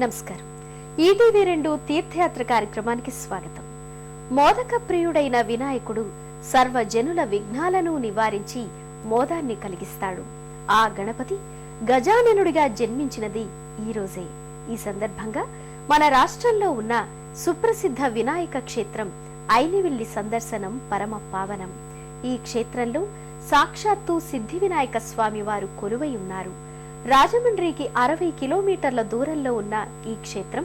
నమస్కారం. ఈటీవీ రెండు తీర్థయాత్ర కార్యక్రమానికి స్వాగతం. మోదక ప్రియుడైన వినాయకుడు సర్వజనుల విఘ్నాలను నివారించి మోదాన్ని కలిగిస్తాడు. ఆ గణపతి గజాననుడిగా జన్మించినది ఈ రోజే. ఈ సందర్భంగా మన రాష్ట్రంలో ఉన్న సుప్రసిద్ధ వినాయక క్షేత్రం ఐనివిల్లి సందర్శనం పరమ పావనం. ఈ క్షేత్రంలో సాక్షాత్తు సిద్ధి వినాయక స్వామి వారు కొలువై ఉన్నారు. రాజమండ్రికి అరవై కిలోమీటర్ల దూరంలో ఉన్న ఈ క్షేత్రం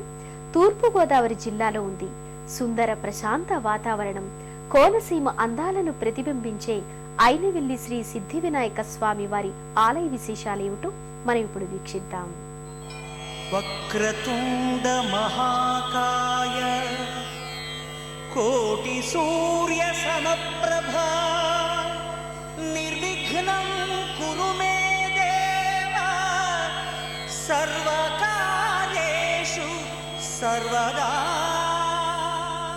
తూర్పు గోదావరి జిల్లాలో ఉంది. సుందర ప్రశాంత వాతావరణం కోనసీమ అందాలను ప్రతిబింబించే ఐనవిల్లి శ్రీ సిద్ధి వినాయక స్వామి వారి ఆలయ విశేషాలేమిటో మనం ఇప్పుడు వీక్షిద్దాం. వక్రతుండ మహాకాయ కోటి సూర్య సమప్రభా సర్వకార్యేషు సర్వదా.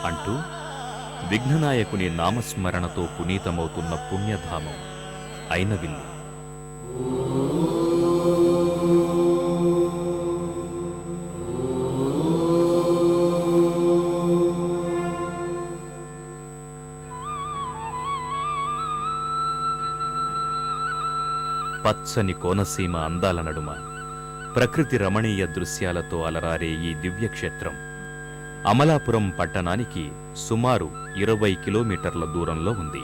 అంటూ విఘ్ననాయకుని నామస్మరణతో పునీతమవుతున్న పుణ్యధామం అయినవిల్లు పచ్చని కోనసీమ అందాల నడుమ ప్రకృతి రమణీయ దృశ్యాలతో అలరారే ఈ దివ్యక్షేత్రం. అమలాపురం పట్టణానికి సుమారు ఇరవై కిలోమీటర్ల దూరంలో ఉంది.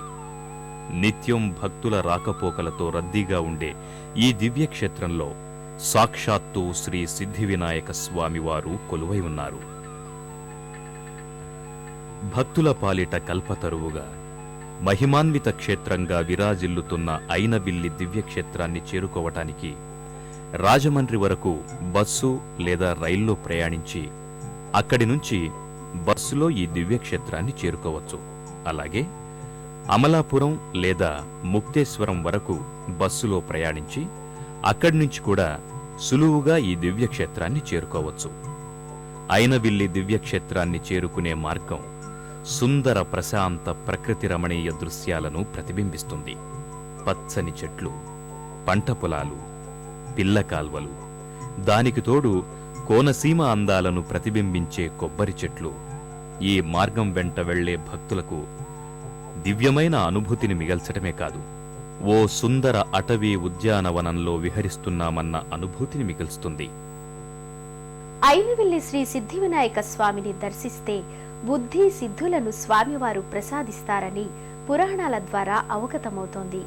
నిత్యం భక్తుల రాకపోకలతో రద్దీగా ఉండే ఈ దివ్యక్షేత్రంలో సాక్షాత్తు శ్రీ సిద్ధి వినాయక స్వామివారు కొలువై ఉన్నారు. భక్తుల పాలిట కల్పతరువుగా మహిమాన్విత క్షేత్రంగా విరాజిల్లుతున్న ఐనబిల్లి దివ్యక్షేత్రాన్ని చేరుకోవటానికి రాజమండ్రి వరకు బస్సు లేదా రైల్లో ప్రయాణించి అక్కడి నుంచి బస్సులో ఈ దివ్యక్షేత్రాన్ని చేరుకోవచ్చు. అలాగే అమలాపురం లేదా ముక్తేశ్వరం వరకు బస్సులో ప్రయాణించి అక్కడి నుంచి కూడా సులువుగా ఈ దివ్యక్షేత్రాన్ని చేరుకోవచ్చు. అయినవిల్లి దివ్యక్షేత్రాన్ని చేరుకునే మార్గం సుందర ప్రశాంత ప్రకృతి రమణీయ దృశ్యాలను ప్రతిబింబిస్తుంది. పచ్చని చెట్లు పంట పొలాలు పిల్ల కాల్వలు. దానికి తోడు కోనసీమ అందాలను ప్రతిబింబించే కొబ్బరి చెట్లు. ఈ మార్గం వెంట వెళ్ళే భక్తులకు దివ్యమైన అనుభూతిని మిగల్చటమే కాదు ఓ సుందర అటవీ ఉద్యానవనంలో విహరిస్తున్నామన్న అనుభూతిని మిగులుస్తుంది. ఐనవెల్లి శ్రీ సిద్ధి వినాయక స్వామిని దర్శిస్తే బుద్ధి సిద్ధులను స్వామివారు ప్రసాదిస్తారని పురాణాల ద్వారా అవగతమవుతోంది.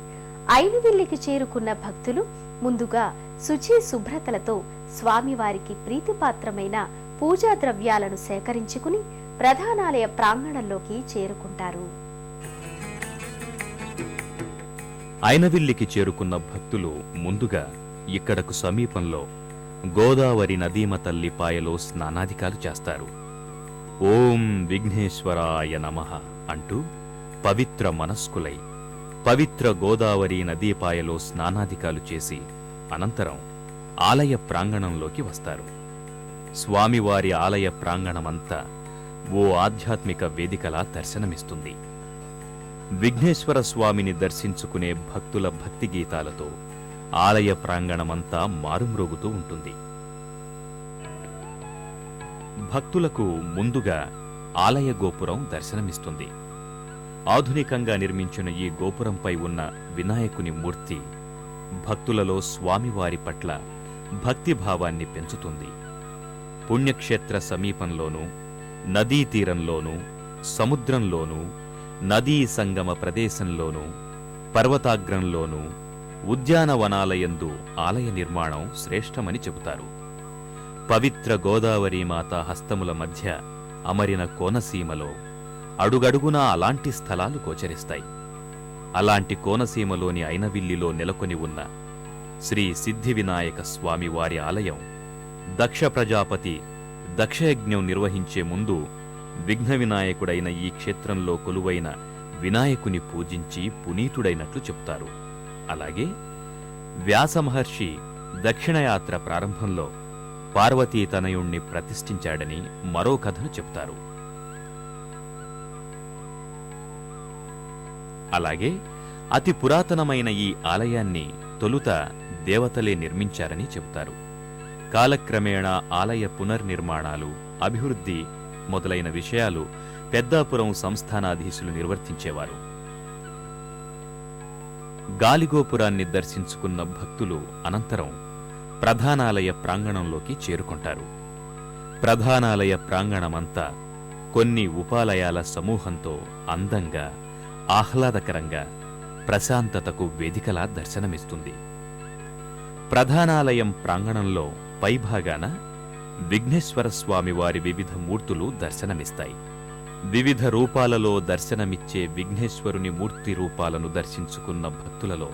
ఐనవిల్లికి చేరుకున్న భక్తులు ముందుగా శుచి శుభ్రతలతో స్వామివారికి ప్రీతిపాత్రమైన పూజా ద్రవ్యాలను సేకరించుకుని ప్రధానాలయ ప్రాంగణంలోకి చేరుకుంటారు. ఐనవిల్లికి చేరుకున్న భక్తులు ముందుగా ఇక్కడకు సమీపంలో గోదావరి నదీమ తల్లి పాయలో స్నానాధికాలు చేస్తారు. ఓం విఘ్నేశ్వరాయ నమః అంటూ పవిత్ర మనస్కులై పవిత్ర గోదావరి నదీపాయలో స్నానాధికాలు చేసి అనంతరం ఆలయ ప్రాంగణంలోకి వస్తారు. స్వామివారి ఆలయ ప్రాంగణమంతా ఓ ఆధ్యాత్మిక వేదికలా దర్శనమిస్తుంది. విఘ్నేశ్వర స్వామిని దర్శించుకునే భక్తుల భక్తి గీతాలతో ఆలయ ప్రాంగణమంతా మారుమ్రోగుతూ ఉంటుంది. భక్తులకు ముందుగా ఆలయ గోపురం దర్శనమిస్తుంది. ఆధునికంగా నిర్మించిన ఈ గోపురంపై ఉన్న వినాయకుని మూర్తి భక్తులలో స్వామివారి పట్ల భక్తిభావాన్ని పెంచుతుంది. పుణ్యక్షేత్ర సమీపంలోనూ నదీ తీరంలోనూ సముద్రంలోనూ నదీ సంగమ ప్రదేశంలోనూ పర్వతాగ్రంలోనూ ఉద్యానవనాలయందు ఆలయ నిర్మాణం శ్రేష్టమని చెబుతారు. పవిత్ర గోదావరి మాత హస్తముల మధ్య అమరిన కోనసీమలో అడుగడుగునా అలాంటి స్థలాలు గోచరిస్తాయి. అలాంటి కోనసీమలోని ఐనవిల్లిలో నెలకొని ఉన్న శ్రీ సిద్ధివినాయక వినాయక స్వామి వారి ఆలయం దక్ష ప్రజాపతి దక్షయజ్ఞం నిర్వహించే ముందు విఘ్న వినాయకుడైన ఈ క్షేత్రంలో కొలువైన వినాయకుని పూజించి పునీతుడైనట్లు చెప్తారు. అలాగే వ్యాస మహర్షి దక్షిణయాత్ర ప్రారంభంలో పార్వతీ తనయుణ్ణి ప్రతిష్ఠించాడని మరో కథను చెప్తారు. అలాగే అతి పురాతనమైన ఈ ఆలయాన్ని తొలుత దేవతలే నిర్మించారని చెబుతారు. కాలక్రమేణా ఆలయ పునర్నిర్మాణాలు అభివృద్ధి మొదలైన విషయాలు పెద్దాపురం సంస్థానాధీశులు నిర్వర్తించేవారు. గాలిగోపురాన్ని దర్శించుకున్న భక్తులు అనంతరం ప్రధానాలయ ప్రాంగణంలోకి చేరుకుంటారు. ప్రధానాలయ ప్రాంగణమంతా కొన్ని ఉపాలయాల సమూహంతో అందంగా ఆహ్లాదకరంగా ప్రశాంతతకు వేదికలా దర్శనమిస్తుంది. ప్రధానాలయం ప్రాంగణంలో పైభాగాన విఘ్నేశ్వర స్వామివారి వివిధ మూర్తులు దర్శనమిస్తాయి. వివిధ రూపాలలో దర్శనమిచ్చే విఘ్నేశ్వరుని మూర్తి రూపాలను దర్శించుకున్న భక్తులలో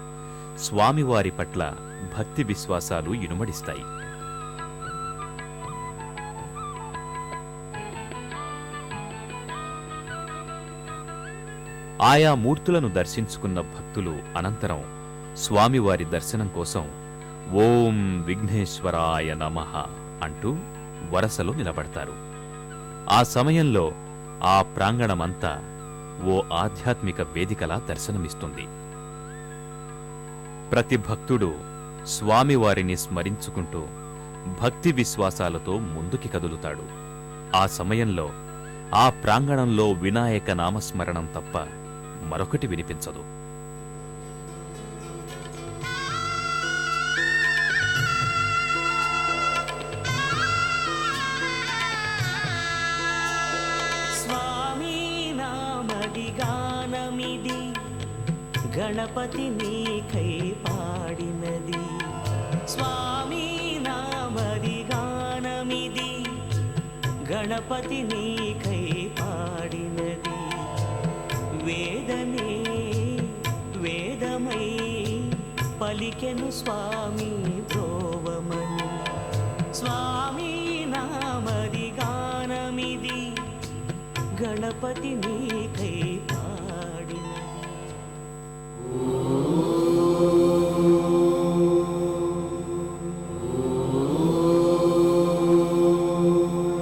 స్వామివారి పట్ల భక్తి విశ్వాసాలు ఇనుమడిస్తాయి. ఆయా మూర్తులను దర్శించుకున్న భక్తులు అనంతరం స్వామివారి దర్శనం కోసం ఓం విఘ్నేశ్వరాయ నమః అంటూ వరసలో నిలబడతారు. ఆ సమయంలో ఆ ప్రాంగణమంతా ఓ ఆధ్యాత్మిక వేదికలా దర్శనమిస్తుంది. ప్రతి భక్తుడు స్వామివారిని స్మరించుకుంటూ భక్తి విశ్వాసాలతో ముందుకి కదులుతాడు. ఆ సమయంలో ఆ ప్రాంగణంలో వినాయక నామస్మరణం తప్ప మరొకటి వినిపించదు. స్వామి నామది గణపతి నీకై పాడినది. స్వామి నామది గానమిది గణపతి నీకై పలికెను స్వామి ప్రోవమని స్వామి నామది గానమిది. గణపతి నీకై